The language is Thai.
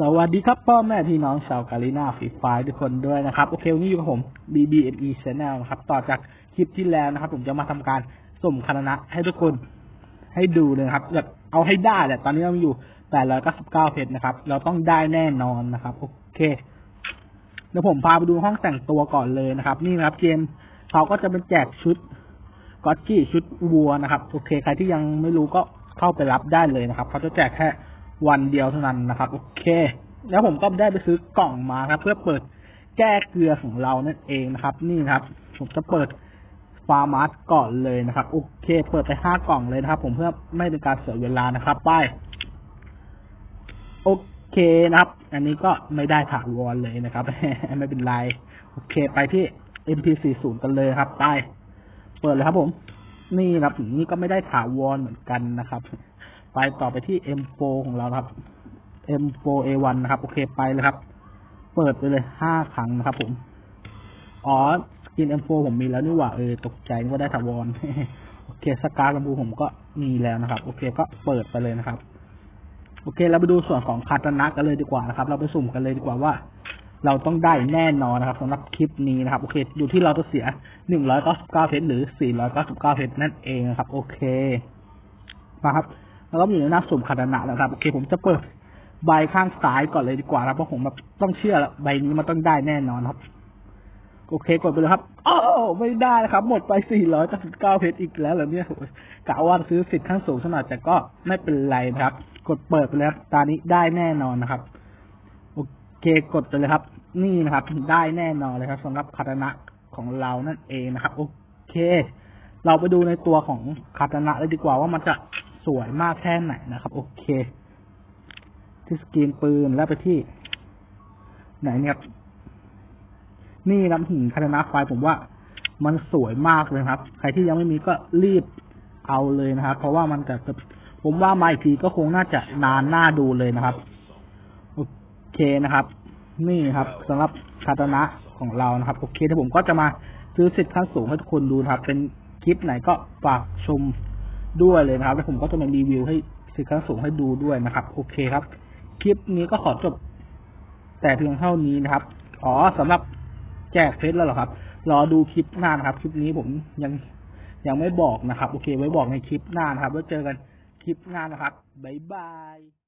สวัสดีครับพ่อแม่พี่น้องชาวกาลิน่าฟรีไฟทุกคนด้วยนะครับ โอเควันนี้อยู่กับผม BBME Channel นะครับ ต่อจากคลิปที่แล้วนะครับ ผมจะมาทำการสุ่มคานะให้ทุกคนให้ดูเลยครับแบบเอาให้ได้แหละตอนนี้เราอยู่899เพชรนะครับ เราต้องได้แน่นอนนะครับ โอเคเดี๋ยวผมพาไปดูห้องแต่งตัวก่อนเลยนะครับ นี่นะครับเกมเขาก็จะเป็นแจกชุดก็อตจี้ชุดวัวนะครับ โอเค ใครที่ยังไม่รู้ก็เข้าไปรับได้เลยนะครับเขาจะแจกแค่ วันเดียวเท่านั้นนะครับ โอเค แล้วผมก็ได้ไปซื้อกล่องมาครับ เพื่อเปิดแก้เกลือของเรานั่นเองนะครับ นี่ครับผมจะเปิดฟาร์มาร์ก่อนเลยนะครับ โอเค เปิดไปห้ากล่องเลยนะครับ ผมเพื่อไม่เป็นการเสียเวลานะครับไปโอเคนะครับ อันนี้ก็ไม่ได้ถาวรเลยนะครับ ไม่เป็นไร โอเค ไปที่ MP40 กันเลยครับ ไป เปิดเลยครับผม นี่ครับนี่ก็ไม่ได้ถาวรเหมือนกันนะครับ ไปต่อไปที่ M4 ของเราครับ M4A1 นะครับ โอเคไปเลยครับ เปิดไปเลยห้าครั้งนะครับ ผม อ๋อสกิน M4 ผมมีแล้วนี่หว่าเออตกใจว่าได้ถาวรโอเคสกาลำบูผมก็มีแล้วนะครับ โอเคก็เปิดไปเลยนะครับ โอเค เราไปดูส่วนของคาตานะกันเลยดีกว่านะครับ เราไปสุ่มกันเลยดีกว่าว่า เราต้องได้แน่นอนนะครับสำหรับคลิปนี้นะครับ โอเค อยู่ที่เราจะเสีย199เพชรหรือ499เพชรนั่นเองนะครับ โอเคมาครับ แล้วก็อยู่ในหน้าสุ่มคาตนะแล้วครับโอเค ผมจะเปิดใบข้างซ้ายก่อนเลยดีกว่าครับเพราะผมแบบต้องเชื่อแล้วใบนี้มันต้องได้แน่นอนครับ โอเคกดไปเลยครับอ้าวไม่ได้นะครับ หมดไป 499 เพชรอีกแล้วเหรอเนี่ยกะว่าซื้อสิทธิ์ขั้นสูงขนาดแต่ก็ไม่เป็นไรนะครับ กดเปิดไปแล้วตานี้ได้แน่นอนนะครับ โอเคกดไปเลยครับ นี่นะครับ ได้แน่นอนเลยครับสำหรับคาตนะของเรานั่นเองนะครับ โอเค เราไปดูในตัวของคาตนะเลยดีกว่าว่ามันจะ สวยมากแค่ไหนนะครับ โอเค ที่สกรีนปืนแล้วไปที่ ไหนเนี่ยครับนี่น้ำหินคาตานะไฟผมว่า มันสวยมากเลยครับ ใครที่ยังไม่มีก็รีบเอาเลยนะครับ เพราะว่ามันจะผมว่ามาอีกทีก็คงน่าจะนานหน้าดูเลยนะครับ โอเคนะครับ นี่ครับสำหรับคาตานะของเรานะครับ โอเคเดี๋ยวผมก็จะมาซื้อสิทธิ์ขั้นสูงให้ทุกคนดูนะครับ เป็นคลิปไหนก็ฝากชม ด้วยเลยนะครับ แล้วผมก็จะมารีวิวให้สิทธิ์ขั้นสูงให้ดูด้วยนะครับ โอเคครับ คลิปนี้ก็ขอจบ แต่เพียงเท่านี้นะครับ อ๋อสำหรับแจกเพชรแล้วเหรอครับ รอดูคลิปหน้านะครับ คลิปนี้ผมยังยังไม่บอกนะครับ โอเค ไว้บอกในคลิปหน้านะครับไว้เจอกันคลิปหน้านะครับบ๊ายบาย